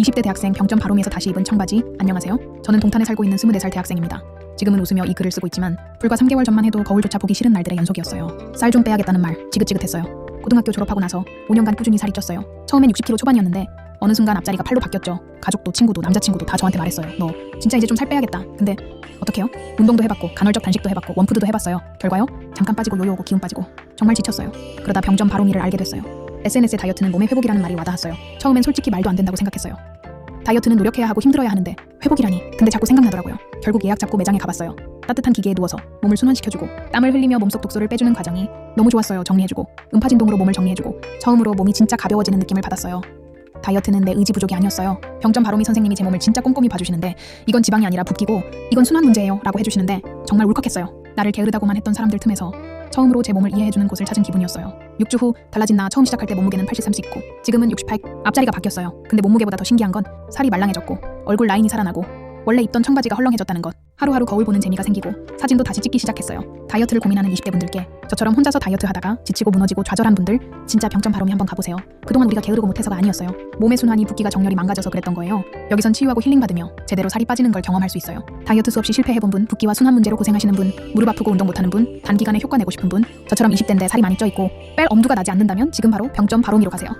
20대 대학생 병점 바로미에서 다시 입은 청바지. 안녕하세요. 저는 동탄에 살고 있는 24살 대학생입니다. 지금은 웃으며 이 글을 쓰고 있지만 불과 3개월 전만 해도 거울조차 보기 싫은 날들의 연속이었어요. 살좀 빼야겠다는 말 지긋지긋했어요. 고등학교 졸업하고 나서 5년간 꾸준히 살이 쪘어요. 처음엔 60kg 초반이었는데 어느 순간 앞자리가 8로 바뀌었죠. 가족도 친구도 남자친구도 다 저한테 말했어요. 너 진짜 이제 좀 살 빼야겠다. 근데 어떡해요? 운동도 해봤고 간헐적 단식도 해봤고 원푸드도 해봤어요. 결과요? 잠깐 빠지고 요요 오고 기운 빠지고 정말 지쳤어요. 그러다 병점 바로미를 알게 됐어요. SNS의 다이어트는 몸의 회복이라는 말이 와닿았어요. 처음엔 솔직히 말도 안 된다고 생각했어요 다이어트는 노력해야 하고 힘들어야 하는데 회복이라니. 근데 자꾸 생각나더라고요. 결국 예약 잡고 매장에 가봤어요. 따뜻한 기계에 누워서 몸을 순환시켜주고 땀을 흘리며 몸속 독소를 빼주는 과정이 너무 좋았어요 정리해주고. 음파진동으로 몸을 정리해주고 처음으로 몸이 진짜 가벼워지는 느낌을 받았어요. 다이어트는 내 의지 부족이 아니었어요. 병점 바로미 선생님이 제 몸을 진짜 꼼꼼히 봐주시는데 이건 지방이 아니라 붓기고 이건 순환 문제예요 라고 해주시는데 정말 울컥했어요. 나를 게으르다고만 했던 사람들 틈에서 처음으로 제 몸을 이해해주는 곳을 찾은 기분이었어요. 6주 후 달라진 나 처음 시작할 때 몸무게는 83씩 있고 지금은 68 앞자리가 바뀌었어요. 근데 몸무게보다 더 신기한 건 살이 말랑해졌고 얼굴 라인이 살아나고 원래 입던 청바지가 헐렁해졌다는 것. 하루하루 거울 보는 재미가 생기고 사진도 다시 찍기 시작했어요. 다이어트를 고민하는 20대 분들께 저처럼 혼자서 다이어트 하다가 지치고 무너지고 좌절한 분들 진짜 병점 바로미 한번 가보세요. 그동안 우리가 게으르고 못해서가 아니었어요. 몸의 순환이 붓기가 정렬이 망가져서 그랬던 거예요. 여기선 치유하고 힐링 받으며 제대로 살이 빠지는 걸 경험할 수 있어요. 다이어트 수없이 실패해본 분 붓기와 순환 문제로 고생하시는 분 무릎 아프고 운동 못하는 분 단기간에 효과 내고 싶은 분 저처럼 20대인데 살이 많이 쪄있고 뺄 엄두가 나지 않는다면 지금 바로 병점 바로미로 가세요